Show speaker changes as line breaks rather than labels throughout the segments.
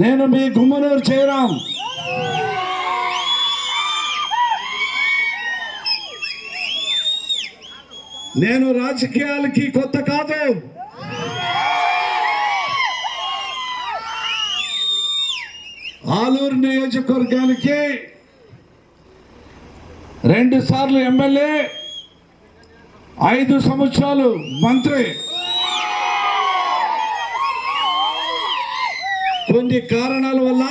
నేను మీ గుమ్మనూరు చేయరాం నేను రాజకీయాలకి కొత్త కాదు. ఆలూరు నియోజకవర్గానికి రెండు సార్లు ఎమ్మెల్యే ఐదు సంవత్సరాలు మంత్రి. కొన్ని కారణాల వల్ల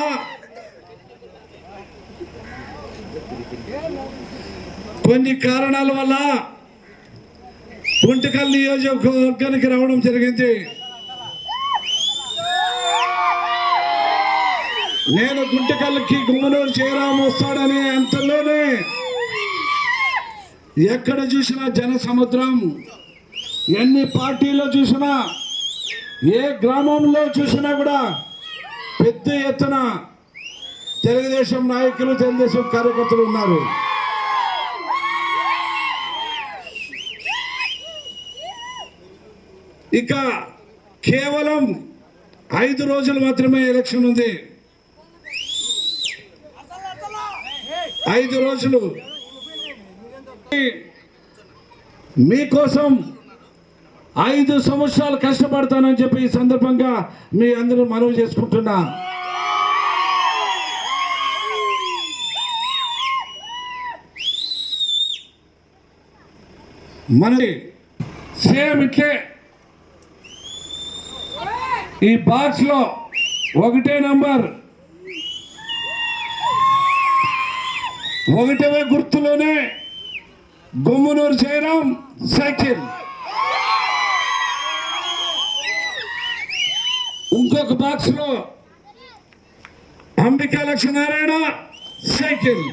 కొన్ని కారణాల వల్ల పుంటకల్ నియోజకవర్గానికి రావడం జరిగింది. నేను గుంటకల్కి గుమ్మనూరు చేరాము వస్తాడని అంతలోనే ఎక్కడ చూసినా జన సముద్రం ఎన్ని పార్టీలో చూసినా ఏ గ్రామంలో చూసినా కూడా పెద్ద ఎత్తున తెలుగుదేశం నాయకులు తెలుగుదేశం కార్యకర్తలు ఉన్నారు. ఇక కేవలం ఐదు రోజులు మాత్రమే ఎలక్షన్ ఉంది. ఐదు రోజులు. మీకోసం ఐదు సంవత్సరాలు కష్టపడతానని చెప్పి ఈ సందర్భంగా మీ అందరూ మనవి చేసుకుంటున్నా. మనది సేమ్ ఇట్లే. ఈ బాక్స్లో ఒకటే నంబర్. ఒకటవ గుర్తులోనే గుమ్మునూరు చేయడం సైకిల్. ఇంకొక బాక్స్లో అంబికా లక్ష్మీనారాయణ సైకిల్.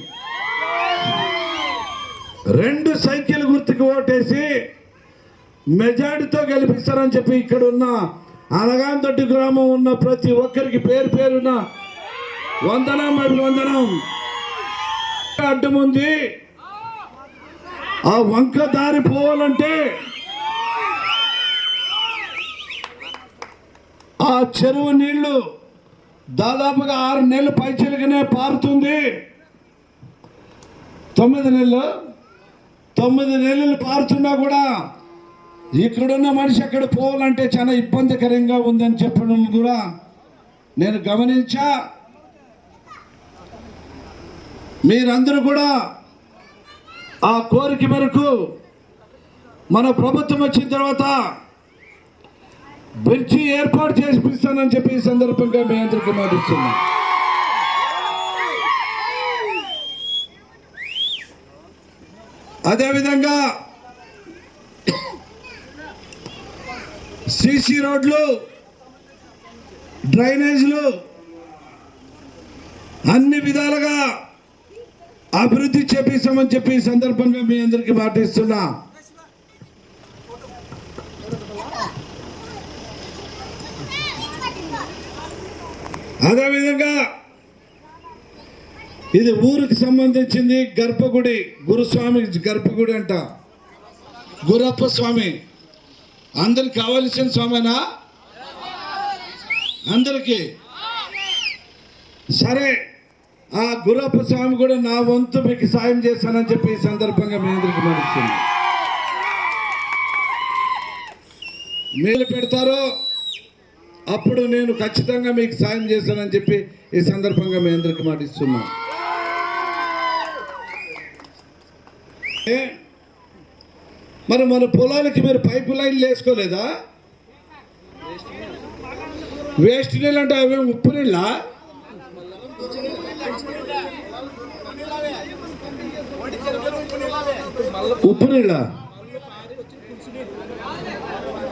రెండు సైకిల్ గుర్తుకు ఓటేసి మెజార్టీతో గెలిపిస్తారని చెప్పి ఇక్కడ ఉన్న అనగాంతొట్టి గ్రామం ఉన్న ప్రతి ఒక్కరికి పేరు పేరున వందనం అభివందనం. వందనం ఆ వంక దారి పోవాలంటే ఆ చెరువు నీళ్ళు దాదాపుగా ఆరు నెలలు పైచిలుగానే పారుతుంది. తొమ్మిది నెలలు తొమ్మిది నెలలు పారుతున్నా కూడా ఇక్కడున్న మనిషి అక్కడ పోవాలంటే చాలా ఇబ్బందికరంగా ఉందని చెప్పడం కూడా నేను గమనించా. మీరందరూ కూడా ఆ కోరిక మేరకు మన ప్రభుత్వం వచ్చిన తర్వాత బ్రిడ్జి ఏర్పాటు చేసిపిస్తానని చెప్పి ఈ సందర్భంగా మీ అందరికీ మాటిస్తున్నా. అదేవిధంగా సిసి రోడ్లు డ్రైనేజ్లు అన్ని విధాలుగా అభివృద్ధి చేపిస్తామని చెప్పి ఈ సందర్భంగా మీ అందరికీ మాటిస్తున్నా. అదేవిధంగా ఇది ఊరికి సంబంధించింది గర్భగుడి గురుస్వామి గర్భగుడి అంట. గురప్ప స్వామి. అందరికి కావలసిన స్వామినా? అందరికీ? సరే ఆ గురప్ప స్వామి కూడా నా వంతు మీకు సాయం చేస్తానని చెప్పి ఈ సందర్భంగా మీ అందరికి మనిస్తుంది మీరు పెడతారో అప్పుడు నేను ఖచ్చితంగా మీకు సాయం చేస్తానని చెప్పి ఈ సందర్భంగా మీ అందరికి మాటిస్తున్నా ఏ? మరి మన పొలాలకి మీరు పైపు లైన్లు వేసుకోలేదా? వేస్ట్ నీళ్ళు అంటే అవి ఉప్పు నీళ్ళ? ఉప్పు నీళ్ళ?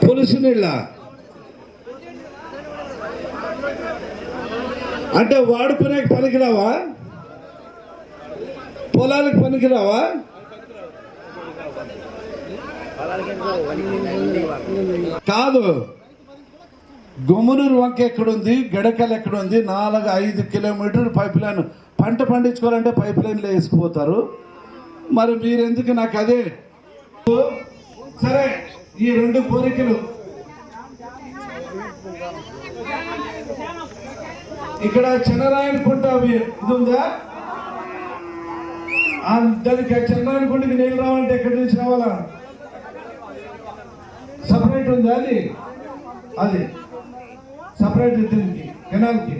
పులుసు నీళ్ళ? అంటే వాడుకునే పనికిరావా? పొలాలకు పనికిరావా? కాదు. గుమ్మనూరు వంక ఎక్కడుంది? గడకల్ ఎక్కడుంది? నాలుగు ఐదు కిలోమీటర్లు పైప్ లైన్. పంట పండించుకోవాలంటే పైప్ లైన్లో వేసుకుపోతారు. మరి మీరెందుకు నాకు అదే? సరే ఈ రెండు కోరికలు ఇక్కడ చిన్నరాయన కుంట ఇది ఉందా ఆ దానికి చిన్నరాయన కుంటకి నీళ్ళు రావాలంటే ఎక్కడి నుంచి రావాలా? సపరేట్ ఉందా అది? అది. సపరేట్ దీనికి కెనాల్కి.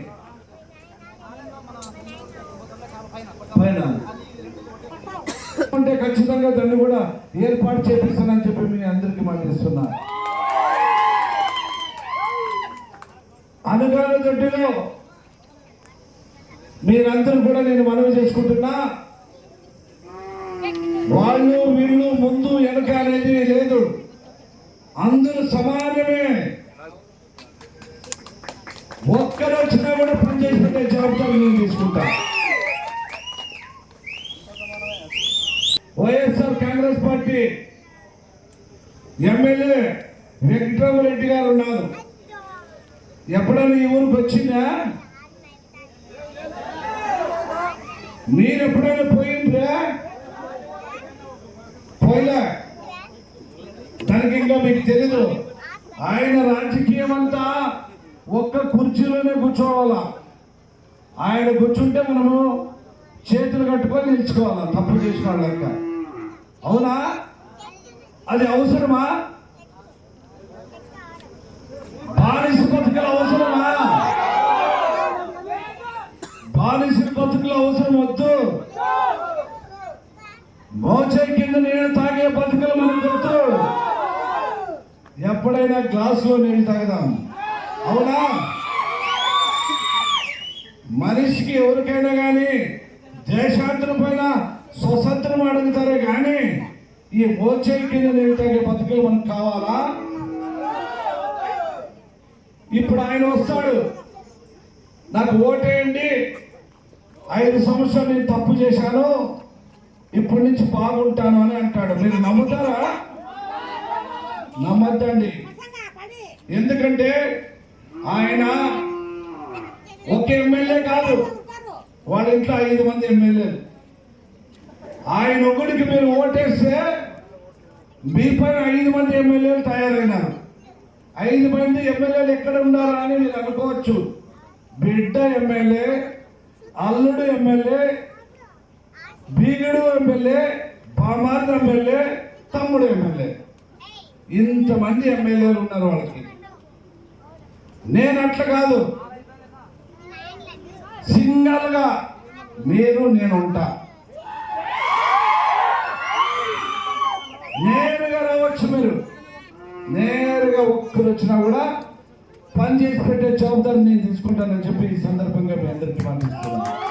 పైన. అంటే ఖచ్చితంగా దాన్ని కూడా ఏర్పాటు చేపిస్తానని చెప్పి మీ అందరికీ మాట్లాడుతున్నా అనుగాన దొడ్డిలో. మీరందరూ కూడా నేను మనవి చేసుకుంటున్నా. వాళ్ళు వీళ్ళు ముందు వెనక అనేది లేదు. అందరూ సమానమే. ఒక్కరు వచ్చినా కూడా పనిచేసి పెట్టే జవాబారు నేను తీసుకుంటా. వైఎస్ఆర్ కాంగ్రెస్ పార్టీ ఎమ్మెల్యే వెంకటరామరెడ్డి గారు ఉన్నారు. ఎప్పుడైనా ఈ ఊరికి వచ్చిందా? మీరు ఎప్పుడైనా పోయిండ్రా? పోయిలా దానికి ఇంకా మీకు తెలీదు. ఆయన రాజకీయం అంతా ఒక్క కుర్చీలోనే కూర్చోవాలా? ఆయన కూర్చుంటే మనము చేతులు కట్టుకొని నిలుచుకోవాలా? తప్పు చేసిన వాళ్ళ అవునా? అది అవసరమా బానిస బతుకులు అవసరమా బానిసిన బతుకులు అవసరం వద్దు. మోచే కింద నీళ్ళు తాగే బతుకులు మనకు వద్దు. ఎప్పుడైనా గ్లాసులో నీళ్ళు తాగదాం. అవునా? మనిషికి ఎవరికైనా కానీ దేశాంతరం పైన స్వతంత్రం అడుగుతారే కానీ ఈ మోచే కింద నీళ్ళు తాగే బతుకులు మనకు కావాలా? ఇప్పుడు ఆయన వస్తాడు. నాకు ఓటేయండి. ఐదు సంవత్సరాలు నేను తప్పు చేశాను ఇప్పటి నుంచి బాగుంటాను అని అంటాడు. మీరు నమ్ముతారా? నమ్మద్దండి. ఎందుకంటే ఆయన ఒక ఎమ్మెల్యే కాదు. వాళ్ళ ఇంట్లో ఐదు మంది ఎమ్మెల్యేలు. ఆయన ఒకటికి మీరు ఓటేస్తే మీ పైన ఐదు మంది ఎమ్మెల్యేలు తయారైనారు. ఐదు మంది ఎమ్మెల్యేలు ఎక్కడ ఉండాలని అని మీరు అనుకోవచ్చు. బిడ్డ ఎమ్మెల్యే అల్లుడు ఎమ్మెల్యే బీగడు ఎమ్మెల్యే బామార్ ఎమ్మెల్యే తమ్ముడు ఎమ్మెల్యే. ఇంతమంది ఎమ్మెల్యేలు ఉన్నారు వాళ్ళకి. నేను అట్లా కాదు. సింగల్గా మీరు నేను ఉంటా నేరుగా రావచ్చు మీరు. నేరుగా ఒక్కరు వచ్చినా కూడా పని చేసి పెట్టే జవాబాదారి నేను తీసుకుంటానని చెప్పి ఈ సందర్భంగా మీ అందరికీ మాట్లాడుతున్నాను